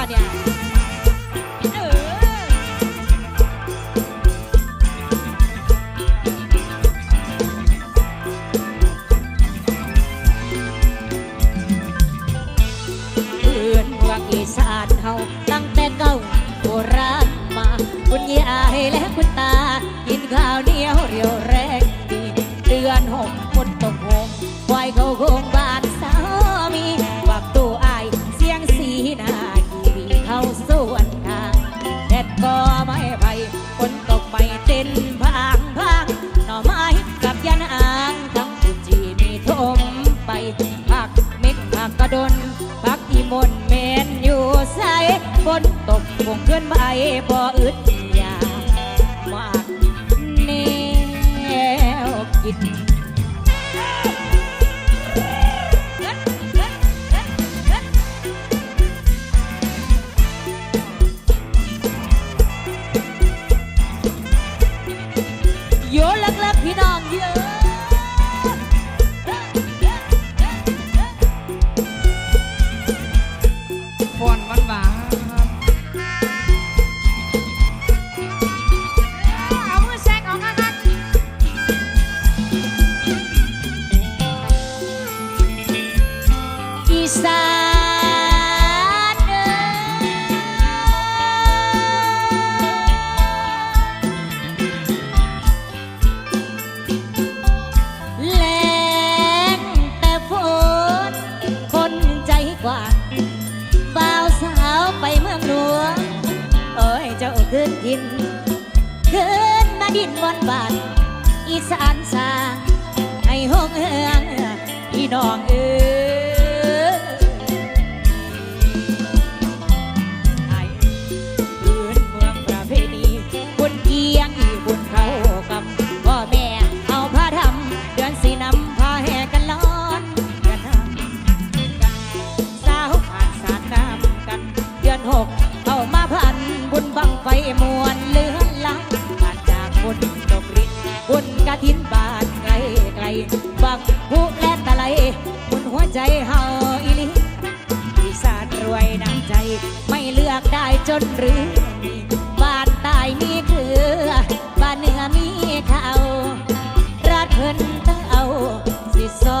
快点 ดนพักอีมนเมนอยู่ใส่ฝนตกคงเคลื่อนไปบ่ออึดอยากมากแนวกินโยลักลักพี่น้องเยอะ ฟอนวันหาเอามือแซกออกมาครับอีสานินเคินมาดินบนบานอีสานสาง ใจเฮาอีลิอีสานรวยน้ำใจ ไม่เลือกได้จนหรือบ้านตายมีคือบ้านเหนือมีเขาราดเพิ่นตั้งเอาสิซอ